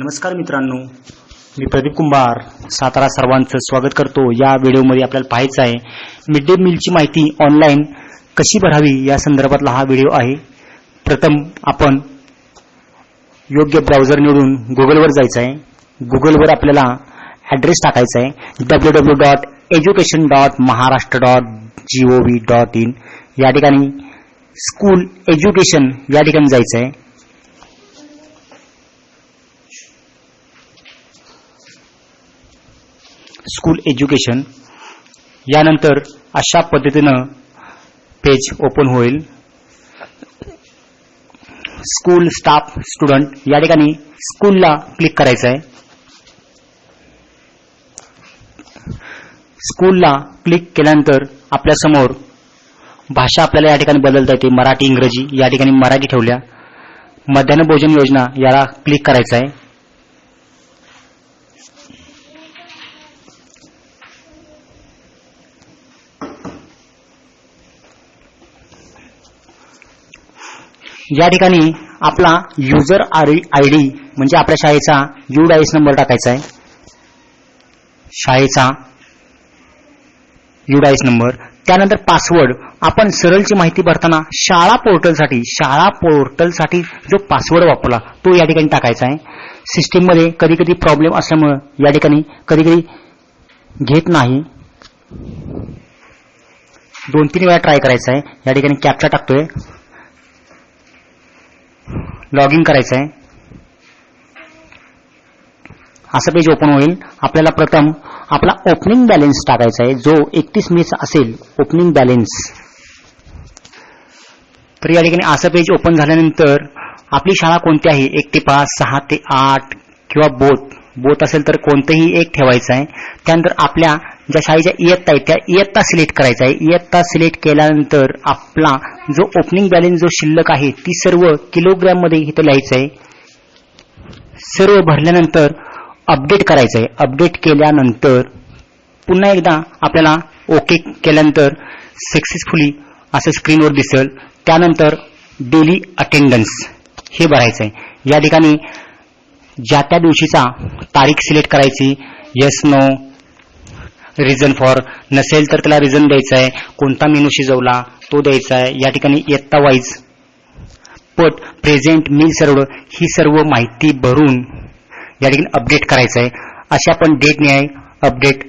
नमस्कार मित्रांनो. मी प्रदीप कुंभार सातारा सर्वांचं स्वागत करतो. या व्हिडिओमध्ये आपल्याला पाहायचं आहे मिड डे मीलची माहिती ऑनलाईन कशी भरावी या संदर्भातला हा व्हिडिओ आहे. प्रथम आपण योग्य ब्राउझर निवडून गुगलवर जायचं आहे. गुगलवर आपल्याला ॲड्रेस टाकायचा आहे W W dot education dot Maharashtra dot G O V dot in या ठिकाणी स्कूल एज्युकेशन या ठिकाणी जायचं आहे. स्कूल एज्युकेशन यानंतर अशा पद्धतीनं पेज ओपन होईल. स्कूल स्टाफ स्टुडंट या ठिकाणी स्कूलला क्लिक करायचं आहे स्कूलला क्लिक केल्यानंतर आपल्यासमोर भाषा आपल्याला या ठिकाणी बदलता येते मराठी इंग्रजी या ठिकाणी मराठी ठेवल्या. मध्यान्ह भोजन योजना याला क्लिक करायचं आहे या ठिकाणी आपला युजर आय डी म्हणजे आपल्या शाळेचा यू डायस नंबर टाकायचा आहे. शाळेचा यू डायस नंबर त्यानंतर पासवर्ड आपण सरळची माहिती भरताना शाळा पोर्टलसाठी शाळा पोर्टलसाठी जो पासवर्ड वापरला तो या ठिकाणी टाकायचा आहे. सिस्टीममध्ये कधी कधी प्रॉब्लेम असल्यामुळं या ठिकाणी कधी कधी घेत नाही. दोन तीन वेळा ट्राय करायचा आहे. या ठिकाणी कॅप्चा टाकतोय. लॉग इन करायचं आहे असं पेज ओपन होईल. आपल्याला प्रथम आपला ओपनिंग बॅलेन्स टाकायचा आहे. जो एकतीस मेचा असेल ओपनिंग बॅलेन्स. तर या ठिकाणी असं पेज ओपन झाल्यानंतर आपली शाळा कोणती आहे? एक ते पाच सहा ते आठ किंवा बोथ बोथ असेल तर कोणतंही एक ठेवायचं आहे. त्यानंतर आपल्या ज्या शाळेच्या इयत्ता आहेत त्या इयत्ता सिलेक्ट करायचा आहे. इयत्ता सिलेक्ट केल्यानंतर आपला जो ओपनिंग बॅलन्स जो शिल्लक आहे ती सर्व किलोग्रॅममध्ये इथं लिहायचं आहे. सर्व भरल्यानंतर अपडेट करायचं आहे. अपडेट केल्यानंतर पुन्हा एकदा आपल्याला ओके केल्यानंतर सक्सेसफुली असं स्क्रीनवर दिसेल. त्यानंतर डेली अटेंडन्स हे भरायचं आहे. या ठिकाणी ज्या त्या दिवशीचा तारीख सिलेक्ट करायची यस नो रिझन फॉर नसेल तर त्याला रिझन द्यायचं आहे कोणता मेनू शिजवला तो द्यायचा आहे या ठिकाणी इयत्ता वाईज पट प्रेझेंट मी सर्व ही सर्व माहिती भरून या ठिकाणी अपडेट करायचं आहे अशा आपण डेट न्याय अपडेट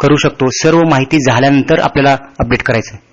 करू शकतो. सर्व माहिती झाल्यानंतर आपल्याला अपडेट करायचं आहे